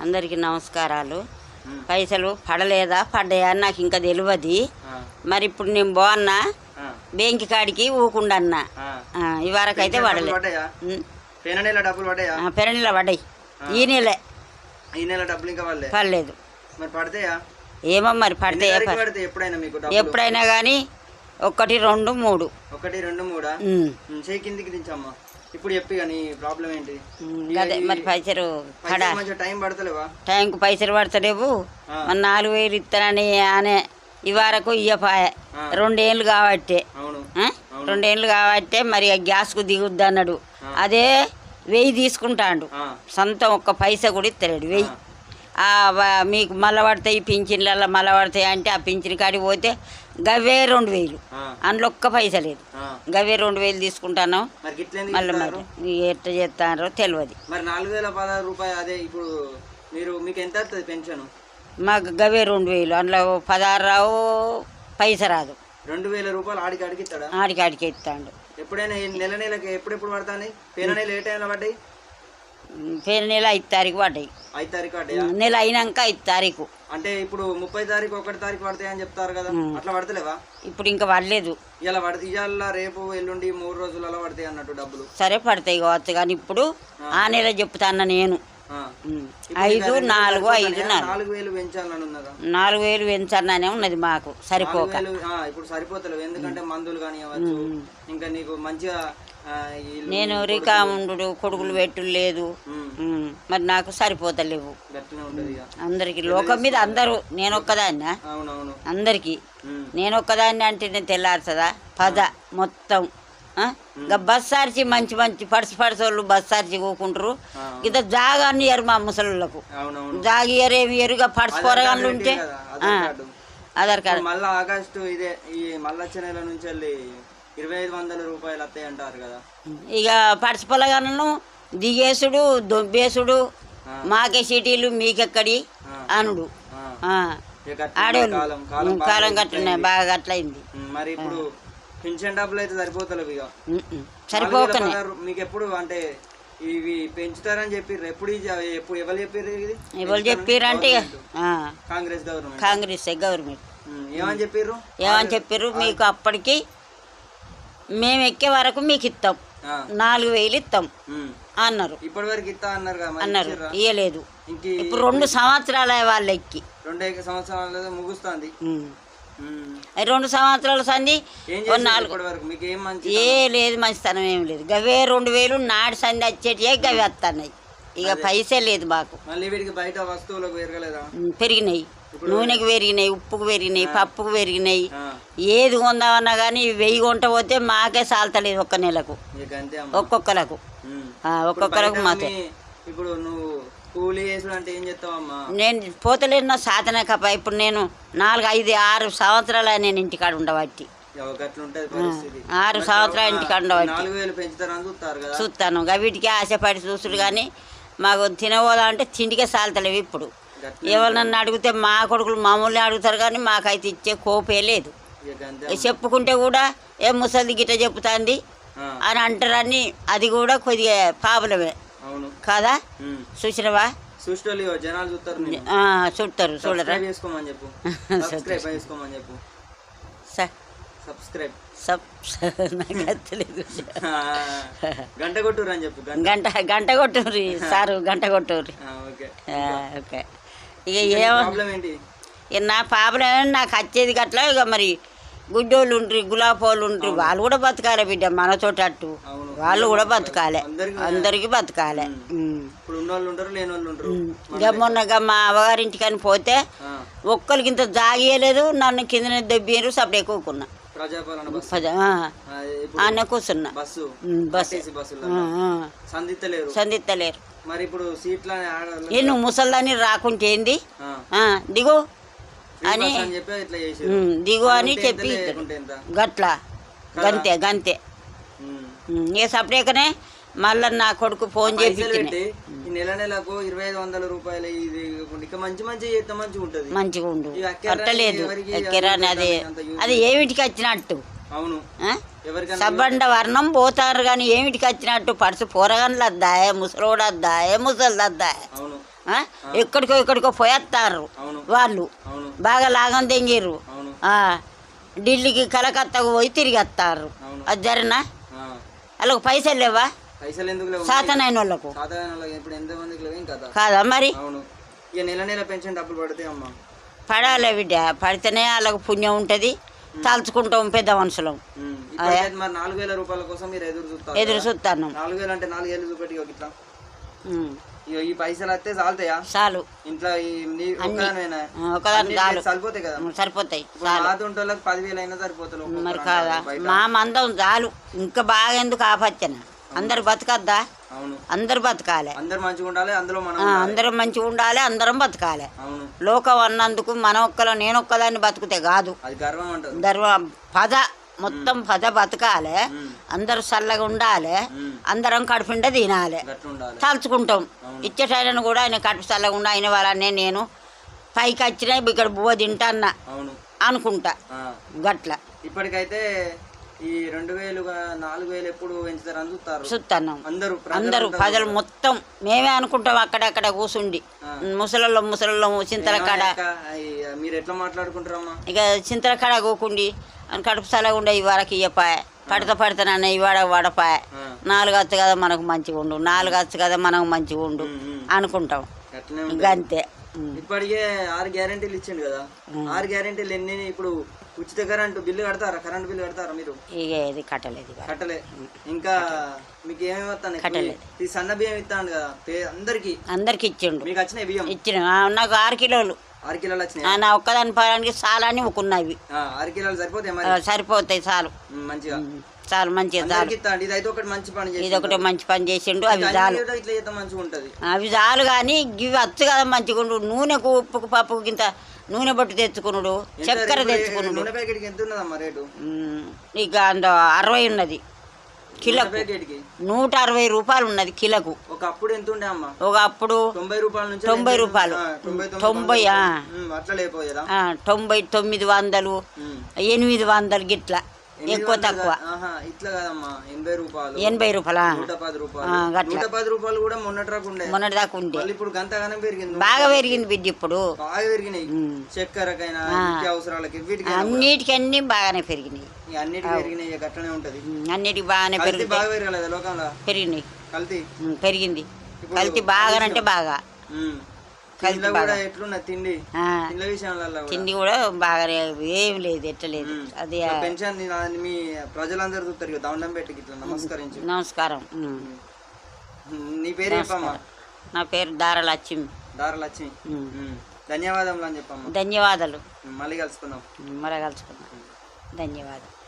అందరికీ నమస్కారాలు. పైసలు పడలేదా? పడ్డాయా? అని నాకు ఇంకా తెలియదు మరి ఇప్పుడు నేను బాగున్నా? బెంకి కాడికి ఊకుండన్నా. ఆ. ఈ వరకు అయితే పెన్షన్ పడలే. డబ్బులు పడ్డాయా? ఈ నెలే. ఈ నెల డబ్బులు ఇంకా పడలే? పడలేదు. మరి పడతాయా? ఏమో మరి పడతాయా? ఎప్పుడైనా మీకు ఎప్పుడైనా కానీ ఒకటి రెండు మూడు. ఒకటి రెండు మూడా? చేయి కిందికి దించమ్మా. ఇప్పుడు చెప్పి కానీ ప్రాబ్లం ఏంటి? అదే మరి పైసలు టైం పడతలేవా? టైంకు పైసలు పడతలేవు. మరి నాలుగు వేలు ఇస్తానని ఆనే ఈ వరకు ఇయ్యపాయ. రెండేళ్ళు కాబట్టే? రెండేళ్ళు కాబట్టే మరి ఆ గ్యాస్కు దిగుద్ది అన్నాడు అదే వెయ్యి తీసుకుంటాడు. సొంతం ఒక్క పైసా కూడా ఇస్తలేడు వెయ్యి. మీకు మళ్ళా పడతాయి పింఛన్లలో మళ్ళా పడతాయి అంటే ఆ పింఛన్ కాడికి పోతే గవే రెండు వేలు. అందులో ఒక్క పైస లేదు. గవే రెండు వేలు తీసుకుంటాను. మళ్ళీ? మరి ఎట్ట చేస్తారో తెలియదు మరి నాలుగు వేల పదహారు రూపాయలు అదే ఇప్పుడు మీరు మీకు ఎంత వస్తుంది పెన్షన్? మాకు గవే రెండు వేలు. అందులో పదహారు రావు పైస రాదు. రెండు వేల రూపాయలు ఆడికి ఆడికి ఇస్తాడా? ఆడికి ఆడికి ఇస్తాడు. ఎప్పుడైనా నెల నెలకి ఎప్పుడెప్పుడు పడతాయి పోయిన నెల ఏ టైంలో పడ్డాయి? పేరు నెల ఐదు తారీఖు పడ్డాయి. ఐదు తారీఖు పడ్డాయా? నెల అయినాక ఐదు తారీఖు. అంటే ఇప్పుడు ముప్పై తారీఖు ఒకటి తారీఖు పడతాయి అని చెప్తారు కదా. అట్లా పడతలేవా? ఇప్పుడు ఇంకా పడలేదు. ఇలా పడితే ఇవాళ రేపు ఎల్లుండి మూడు రోజులలో పడతాయి అన్నట్టు డబ్బులు. సరే పడతాయి కావచ్చు కానీ ఇప్పుడు ఆ. నెల చెప్తాను నేను. ఐదు నాలుగు? ఐదు నాలుగు వేలు పెంచాలని ఉన్నదా? నాలుగు వేలు పెంచాలనే ఉన్నది మాకు సరిపోక. ఇప్పుడు సరిపోతలేవు. ఎందుకంటే మందులు కానివ్వచ్చు ఇంకా నీకు మంచిగా నేను రికా ఉండు కొడుకులు పెట్టు లేదు. మరి నాకు సరిపోతలేవు. అందరికి లోకం మీద అందరూ నేను ఒక్కదాన్నా? అందరికి. నేను ఒక్కదాన్ని అంటే నేను తెల్లారుతుందా? పద మొత్తం? ఇంకా బస్ ఆర్చి మంచి మంచి పడిసి పడిసి వాళ్ళు బస్ ఆర్చి కూకుంటారు. ఇంత జాగా అని ఇయ్యరు మా ముసలులకు అవునవును. జాగా ఇయ్యరు ఏమి ఇక పడిసి పోరగాళ్ళు ఉంటే ఆధార్ కార్డు. మళ్ళా ఆగస్టు ఇదే ఈ నెల నుంచి ఇరవై ఐదు వందల రూపాయలు వస్తాయి అంటారు కదా. ఇక పడిసి పొలగాను దిగేసుడు దొబ్బేసుడు. మాకే సిటీలు మీకెక్కడి అనుడు. ఆడోళ్ళు. కాలం కట్టున్నాయి బాగా గట్లయింది ఉమ్, మరి ఇప్పుడు పెన్షన్ డబ్బులు అయితే సరిపోతలేవు ఇక. పదహారు మీకు ఎప్పుడు అంటే ఇవి పెంచుతారని చెప్పి ఎప్పుడు ఎప్పుడు ఎవరు చెప్పారు ఇది? ఎవరు చెప్పారంటే ఆ, కాంగ్రెస్ గవర్నమెంట్. కాంగ్రెస్ గవర్నమెంట్. ఏమని చెప్పారు ఏమని చెప్పారు మీకు అప్పటికి మేము ఎక్కే వరకు మీకు ఇస్తాం నాలుగు వేలు ఇస్తాం. అన్నారు. ఇప్పటి వరకు ఇస్తా అన్నారు. అన్నారు? ఇయ్యలేదు. ఇప్పుడు రెండు సంవత్సరాలు వాళ్ళు ఎక్కి. రెండు సంవత్సరాలు ముగుస్తుంది. రెండు సంవత్సరాల సంది ఏం నాలుగు లేదు మంచితనం ఏం లేదు. గవే రెండు వేలు నాడు సంది వచ్చేటివే గవి వస్తున్నాయి. ఇక పైసే లేదు మాకు. బయట వస్తువులకు పెరిగినాయి. నూనెకు పెరిగినాయి ఉప్పుకు పెరిగినాయి పప్పుకు పెరిగినాయి ఏది కొందామన్నా కానీ వెయ్యి కొంట పోతే మాకే సాల్తలేదు ఒక్క నెలకు. ఒక్కొక్కలకు. ఒక్కొక్కలకు అమ్మి, ఇప్పుడు నువ్వు కూలీ అంటే ఏం చేస్తావమ్మా నేను పోతలేను నా సాధన కప్ప. ఇప్పుడు నేను నాలుగు ఐదు ఆరు సంవత్సరాలు నేను ఇంటికాడ ఉండబట్టి. ఆరు సంవత్సరాలు ఇంటికాడ ఉండబట్టి. చూస్తాను. వీటికి ఆశపడి చూసుడు కానీ మాకు తినబోదా అంటే తిండికే సాల్తలేవు ఇప్పుడు. ఎవరినన్ను అడిగితే మా కొడుకులు మామూలుగా అడుగుతారు కానీ మాకైతే ఇచ్చే కోపే లేదు. చెప్పుకుంటే కూడా ఏ ముసలిది గిట్ట చెప్తాంది అని అంటారని అది కూడా కొద్దిగా పాపలమే కాదా. చూసినవా? జనాలు చూస్తారు చూడరా? సబ్స్క్రైబ్ గంట కొట్టురు అని చెప్పు గంట. గంట సారు గంట కొట్టుర్రి. ఆ, ఓకే. ఇక? నా పాపలేమో నాకు వచ్చేది గట్లా ఇక మరి గుడ్డోళ్ళు ఉండ్రి గులాబోళ్ళు ఉండ్రి వాళ్ళు కూడా బతకాలి బిడ్డ మనతోటి అట్టు. వాళ్ళు కూడా బతకాలి. అందరికి బతకాలి. ఇక మొన్నగా మా అవ్వగారింటికని పోతే ఒక్కరికి ఇంత జాగియలేదు నన్ను కింద దెబ్బేరు సపడే కూకున్నా. ప్రజాపాలన బస్సు. పద- ఆ, ఆ, ఇప్పుడు ఆనే కూర్చున్నా. బస్సు. సందిత్తలేరు మరి ఇప్పుడు ఏ నువ్వు ముసల్దాన్ని రాకుంటే ఏంది దిగు. అని దిగు అని చెప్పి గట్ల. గంతే గంతే. ఏ సపరేకనే మళ్ళీ నా కొడుకు ఫోన్ ఈ నెల నెలకు ఇరవై ఐదు వందల రూపాయలు ఇది ఇక మంచి మంచి చేస్తే మంచిగా ఉంటది. మంచిగా ఉండు. కట్టలేదు ఎక్కరాని అదే. అది ఏమిటికి వచ్చినట్టు? అవును. సబ్బండ వర్ణం పోతారు కానీ ఏమిటికి వచ్చినట్టు? పడుచు పోరగాన్లు అద్దాయే ముసలోడు అద్దాయే ముసలిది అద్దాయే అవును? ఎక్కడికో ఎక్కడికో పోయేస్తారు వాళ్ళు. బాగా లాగం తెంగిర్రు. ఆ, ఢిల్లీకి కలకత్తాకు పోయి తిరిగి వస్తారు. అది జరినా. వాళ్ళకి పైసలు లేవా? సాతనైన వాళ్ళకు. కదా మరి? నెల నెల పెన్షన్ డబ్బులు అమ్మా. పడాలి బిడ్డ. పడితేనే వాళ్ళకు పుణ్యం ఉంటుంది. తలుచుకుంటాం పెద్ద మనుషులం. నాలుగు వేల రూపాయల కోసం మీరు ఎదురు చూస్తారు ఎదురు చూస్తాను. నాలుగు వేలు అంటే నాలుగు వేలు చూపెట్టి ఇగో ఈ పైసలు వస్తే చాలుతాయా చాలు. ఇంట్లో ఈ నీ ఒక్కదానివేనా? ఆ, ఒకదాని అన్ని చాలు. సరిపోతాయి కదా? సరిపోతాయి. పాత ఉంటోళ్ళకి పదివేలు అయినా సరిపోతుంది మరి కాదా. మా మందం చాలు. ఇంకా బాగా ఎందుకు ఆపచ్చన? అందరు బతకద్దా? అవును. అందరు బతకాలి. అందరు మంచిగా ఉండాలి అందులో మనం ఆ, అందరం మంచిగా ఉండాలి అందరం బతకాలి. అవును. లోకం అన్నందుకు మన ఒక్కలో నేను ఒక్కదాన్ని బతుకుతే కాదు. అది గర్వం అంటారు. గర్వం పద. మొత్తం పద బతకాలి. అందరు చల్లగా ఉండాలి. అందరం కడుపుంటే తినాలి. తలుచుకుంటాం. ఇచ్చేటైనా కూడా ఆయన కడుపు చల్లగా ఉండి ఆయన వాళ్ళనే నేను పైకి వచ్చినా ఇక్కడ బువ్వ తింటాన్నా అనుకుంటా. గట్ల. ఇప్పటికైతే ఈ రెండు వేలు నాలుగు వేలు ఎప్పుడు పెంచుతారని చూస్తారు. చూస్తున్నాం అందరూ ప్రజలు మొత్తం మేమే అనుకుంటాం అక్కడక్కడ కూసుండి. ఆ. ముసలలో ముసలలో చింతల కాడ. మీరు ఎట్లా మాట్లాడుకుంటారమ్మా? ఇక చింతల కాడ కూకుండి. కడుపు చల్లగా ఉండే ఇవాళకి ఇయ్యపాయ పడత పడతానన్న ఇవాడ వాడపాయ. నాలుగు వచ్చు కదా మనకు మంచిగా ఉండు. నాలుగు వచ్చు కదా మనకు మంచిగా ఉండు. అనుకుంటాం. అంతే. ఇప్పటికే ఆరు గ్యారెంటీలు ఇచ్చిండు కదా. ఆరు గ్యారెంటీలు ఎన్ని ఇప్పుడు ఉచిత కరెంటు బిల్లు కడతారా? కరెంట్ బిల్లు కడతారా మీరు? ఇక ఇది కట్టలేదు కట్టలే. ఇంకా మీకు ఏమేమి కట్టలేదు. ఈ సన్న బియ్యం ఇస్తాను కదా. అందరికి? అందరికి ఇచ్చిండు. మీకు వచ్చినాయి బియ్యం? ఇచ్చిన. నాకు ఆరు కిలోలు. ఆరు కిలోలు వచ్చినాయి? ఆ, నా ఒక్కదాని చాలని ఆరు కిలోలు సరిపోతాయి ఆ, మరి సరిపోతాయి చాలు మంచిగా. చాలు మంచిగా చాలు ఇది అయితే ఒకటి మంచి పని చేసి ఇది ఒకటి మంచి పని చేసిండు. అవి చాలు. అవి చాలు కానీ ఇవి వచ్చు కదా మంచిగా ఉండు. నూనెకు ఉప్పుకు పప్పుకు ఇంత నూనె బొట్టు తెచ్చుకునుడు చక్కెర ఉమ్, ఇక అంత అరవై ఉన్నది. నూనె కిలోకు. నూట అరవై రూపాయలు ఉన్నది కిలోకు. ఒక అప్పుడు ఎంత ఉండే అమ్మా? ఒక అప్పుడు తొంభై రూపాయల నుంచి తొంభై? రూపాయలు. తొంభై తొంభై, తొమ్మిది వందలు. ఎనిమిది వందలు గిట్ల. ఎక్కువ తక్కువ. ఇట్లా కదమ్మా. ఎనభై రూపాయలు. ఎనభై రూపాయలా? నూట పది రూపాయలు. నూట పది రూపాయలు కూడా మొన్నటి రాకు ఉండే. మొన్నటి దాకా ఉండే. ఇప్పుడు గంతగానం పెరిగింది. బాగా పెరిగింది బిడ్డ ఇప్పుడు. బాగా పెరిగినాయి. చక్కెరకైనా అవసరాలకి వీటికి అన్నిటికి అన్ని బాగానే పెరిగినాయి. అన్నిటికి పెరిగినాయి ఇక అట్లనే ఉంటది. అన్నిటికి బాగానే కల్తీ పెరిగినాయి బాగా పెరగలేదు లోకంలో? పెరిగినాయి. కల్తీ? ఉమ్, పెరిగింది. కల్తీ బాగా. ఉమ్. కల్తీ కూడా బాగా. తిండి. విషయంలో తిండి కూడా బాగానే ఏం లేదు ఎట్టలేదు. అది పెన్షన్ మీ ప్రజలందరూ చూస్తారు ఇక దండం పెట్టి ఇట్లా నమస్కరించి. నమస్కారం. నీ పేరు చెప్పమ్మా. నా పేరు దారలక్ష్మి. దారలక్ష్మి. ధన్యవాదములు అని చెప్పమ్మా. ధన్యవాదాలు. మళ్ళీ కలుసుకుందాం. మరగలుచుకున్నాను ధన్యవాదాలు.